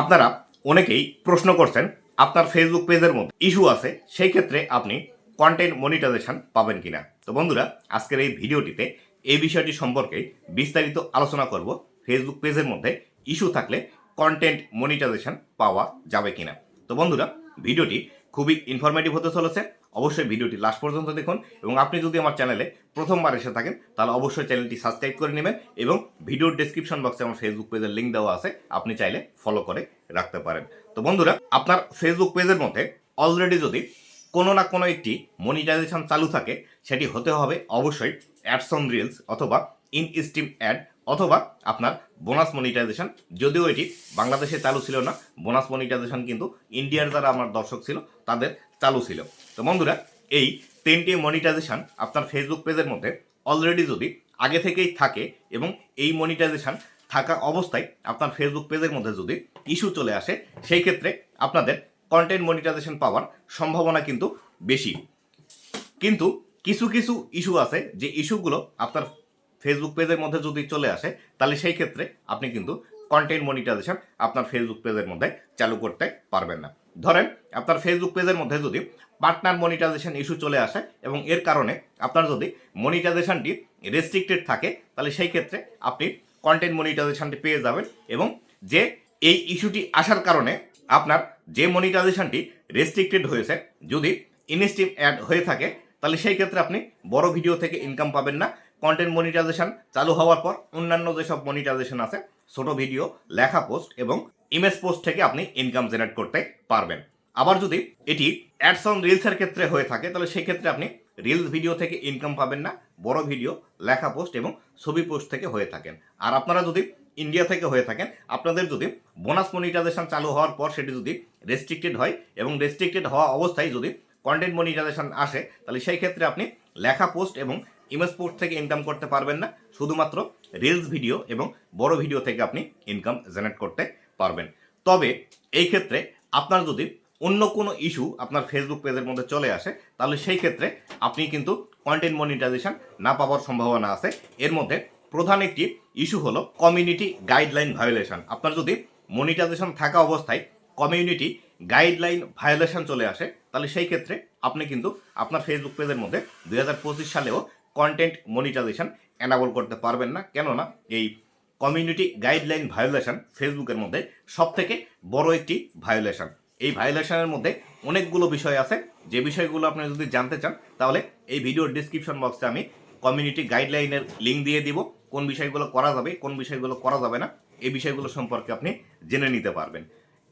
আপনারা অনেকেই প্রশ্ন করছেন আপনার ফেসবুক পেজের মধ্যে ইস্যু আছে, সেই ক্ষেত্রে আপনি কন্টেন্ট মনিটাইজেশন পাবেন কিনা। তো বন্ধুরা, আজকের এই ভিডিওটিতে এই বিষয়টি সম্পর্কে বিস্তারিত আলোচনা করব ফেসবুক পেজের মধ্যে ইস্যু থাকলে কন্টেন্ট মনিটাইজেশন পাওয়া যাবে কিনা। তো বন্ধুরা, ভিডিওটি খুবই ইনফরমেটিভ হতে চলেছে। অবশ্যই ভিডিওটি লাস্ট পর্যন্ত দেখুন এবং আপনি যদি আমার চ্যানেলে প্রথমবার এসে থাকেন, তাহলে অবশ্যই চ্যানেলটি সাবস্ক্রাইব করে নেবেন এবং ভিডিওর ডেসক্রিপশন বক্সে আমার ফেসবুক পেজের লিঙ্ক দেওয়া আছে, আপনি চাইলে ফলো করে রাখতে পারেন। তো বন্ধুরা, আপনার ফেসবুক পেজের মধ্যে অলরেডি যদি কোনো না কোনো একটি মনিটাইজেশন চালু থাকে, সেটি হতে হবে অবশ্যই অ্যাডস অন রিলস অথবা ইন স্টিম অ্যাড অথবা আপনার বোনাস মনিটাইজেশন। যদিও এটি বাংলাদেশে চালু ছিল না, বোনাস মনিটাইজেশন কিন্তু ইন্ডিয়ার যারা আমার দর্শক ছিল, তাদের চালু ছিল। তো বন্ধুরা, এই তিনটি মনিটাইজেশন আপনার ফেসবুক পেজের মধ্যে অলরেডি যদি আগে থেকেই থাকে এবং এই মনিটাইজেশন থাকা অবস্থায় আপনার ফেসবুক পেজের মধ্যে যদি ইস্যু চলে আসে, সেই ক্ষেত্রে আপনাদের কন্টেন্ট মনিটাইজেশন পাওয়ার সম্ভাবনা কিন্তু বেশি। কিন্তু কিছু কিছু ইস্যু আছে যে ইস্যুগুলো আপনার ফেসবুক পেজের মধ্যে যদি চলে আসে, তাহলে সেই ক্ষেত্রে আপনি কিন্তু কন্টেন্ট মনিটাইজেশন আপনার ফেসবুক পেজের মধ্যে চালু করতে পারবেন না। ধরেন, আপনার ফেসবুক পেজের মধ্যে যদি পার্টনার মনিটাইজেশন ইস্যু চলে আসে এবং এর কারণে আপনার যদি মনিটাইজেশনটি রেস্ট্রিক্টেড থাকে, তাহলে সেই ক্ষেত্রে আপনি কন্টেন্ট মনিটাইজেশনটি পেয়ে যাবেন এবং যে এই ইস্যুটি আসার কারণে আপনার যে মনিটাইজেশনটি রেস্ট্রিক্টেড হয়েছে, যদি ইনস্টিম অ্যাড হয়ে থাকে, তাহলে সেই ক্ষেত্রে আপনি বড় ভিডিও থেকে ইনকাম পাবেন না কন্টেন্ট মনিটাইজেশন চালু হওয়ার পর অন্যান্য যেসব মনিটাইজেশন আছে, ছোট ভিডিও লেখা পোস্ট এবং ইমেজ পোস্ট থেকে আপনি ইনকাম জেনারেট করতে পারবেন। আবার যদি এটি অ্যাডস অন রিলসের ক্ষেত্রে হয়ে থাকে, তাহলে সেই ক্ষেত্রে আপনি রিলস ভিডিও থেকে ইনকাম পাবেন না, বড় ভিডিও লেখা পোস্ট এবং ছবি পোস্ট থেকে হয়ে থাকেন। আর আপনারা যদি ইন্ডিয়া থেকে হয়ে থাকেন, আপনাদের যদি বোনাস মনিটাইজেশন চালু হওয়ার পর সেটি যদি রেস্ট্রিক্টেড হয় এবং রেস্ট্রিক্টেড হওয়া অবস্থায় যদি কন্টেন্ট মনিটাইজেশন আসে, তাহলে সেই ক্ষেত্রে আপনি লেখা পোস্ট এবং ইমেজ পোস্ট থেকে ইনকাম করতে পারবেন না, শুধুমাত্র রিলস ভিডিও এবং বড় ভিডিও থেকে আপনি ইনকাম জেনারেট করতে পারবেন। তবে এই ক্ষেত্রে আপনার যদি অন্য কোনো ইস্যু আপনার ফেসবুক পেজের মধ্যে চলে আসে, তাহলে সেই ক্ষেত্রে আপনি কিন্তু কন্টেন্ট মনিটাইজেশন না পাওয়ার সম্ভাবনা আছে। এর মধ্যে প্রধান একটি ইস্যু হলো কমিউনিটি গাইডলাইন ভায়োলেশন আপনার যদি মনিটাইজেশন থাকা অবস্থায় কমিউনিটি গাইডলাইন ভায়োলেশন চলে আসে, তাহলে সেই ক্ষেত্রে আপনি কিন্তু আপনার ফেসবুক পেজের মধ্যে দু হাজার পঁচিশ সালেও কন্টেন্ট মনিটাইজেশন অ্যানাবল করতে পারবেন না। কেননা এই কমিউনিটি গাইডলাইন ভায়োলেশন ফেসবুকের মধ্যে সব থেকে বড় একটি ভায়োলেশন এই ভায়োলেশনের মধ্যে অনেকগুলো বিষয় আছে। যে বিষয়গুলো আপনি যদি জানতে চান, তাহলে এই ভিডিওর ডিসক্রিপশন বক্সে আমি কমিউনিটি গাইডলাইনের লিঙ্ক দিয়ে দিব। কোন বিষয়গুলো করা যাবে, কোন বিষয়গুলো করা যাবে না, এই বিষয়গুলো সম্পর্কে আপনি জেনে নিতে পারবেন।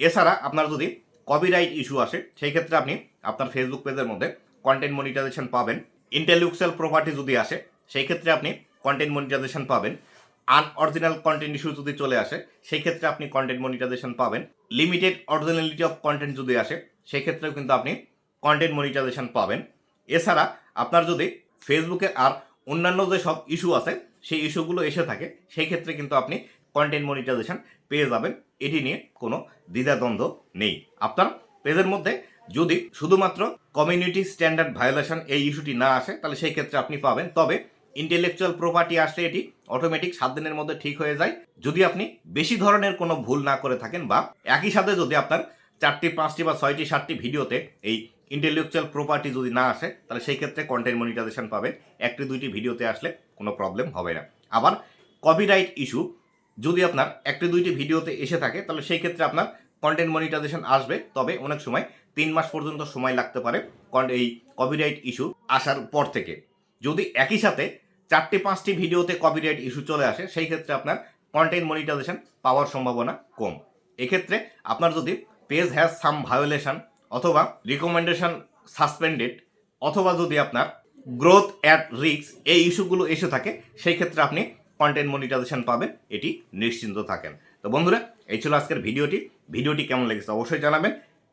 এছাড়া আপনার যদি কপিরাইট ইস্যু আসে, সেই ক্ষেত্রে আপনি আপনার ফেসবুক পেজের মধ্যে কন্টেন্ট মনিটাইজেশন পাবেন। ইন্টেলেকচুয়াল প্রপার্টি যদি আসে, সেই ক্ষেত্রে আপনি কন্টেন্ট মনিটাইজেশন পাবেন। আনঅরিজিনাল কন্টেন্ট ইস্যু যদি চলে আসে, সেই ক্ষেত্রে আপনি কন্টেন্ট মনিটাইজেশন পাবেন। লিমিটেড অরিজিনালিটি অফ কন্টেন্ট যদি আসে, সেই ক্ষেত্রেও কিন্তু আপনি কন্টেন্ট মনিটাইজেশন পাবেন। এছাড়া আপনার যদি ফেসবুকে আর অন্যান্য যে সব ইস্যু আছে, সেই ইস্যুগুলো এসে থাকে, সেই ক্ষেত্রে কিন্তু আপনি কন্টেন্ট মনিটাইজেশন পেয়ে যাবেন। এটি নিয়ে কোনো দ্বিধাদ্বন্দ্ব নেই। আপনার পেজের মধ্যে যদি শুধুমাত্র কমিউনিটি স্ট্যান্ডার্ড ভায়োলেশন এই ইস্যুটি না আসে, তাহলে সেই ক্ষেত্রে আপনি পাবেন। তবে ইন্টেলেকচুয়াল প্রপার্টি আসলে এটি অটোমেটিক সাত দিনের মধ্যে ঠিক হয়ে যায়। যদি আপনি বেশি ধরনের কোনো ভুল না করে থাকেন বা একই সাথে যদি আপনার চারটি, পাঁচটি বা ছয়টি, সাতটি ভিডিওতে এই ইন্টেলেকচুয়াল প্রপার্টি যদি না আসে, তাহলে সেই ক্ষেত্রে কন্টেন্ট মনিটাইজেশন পাবেন। একটি, দুইটি ভিডিওতে আসলে কোনো প্রবলেম হবে না। আবার কপিরাইট ইস্যু যদি আপনার একটি, দুইটি ভিডিওতে এসে থাকে, তাহলে সেই ক্ষেত্রে আপনার কন্টেন্ট মনিটাইজেশন আসবে। তবে অনেক সময় তিন মাস পর্যন্ত সময় লাগতে পারে এই কপিরাইট ইস্যু আসার পর থেকে। যদি একই সাথে চারটি, পাঁচটি ভিডিওতে কপিরাইট ইস্যু চলে আসে, সেই ক্ষেত্রে আপনার কন্টেন্ট মনিটাইজেশন পাওয়ার সম্ভাবনা কম। এক্ষেত্রে আপনার যদি পেজ হ্যাজ সাম ভায়োলেশন অথবা রিকমেন্ডেশন সাসপেন্ডেড অথবা যদি আপনার গ্রোথ অ্যাট রিক্স এই ইস্যুগুলো এসে থাকে, সেই ক্ষেত্রে আপনি কন্টেন্ট মনিটাইজেশন পাবেন, এটি নিশ্চিন্ত থাকেন। তো বন্ধুরা, এই ছিল আজকের ভিডিওটি। ভিডিওটি কেমন লেগেছে অবশ্যই জানাবেন।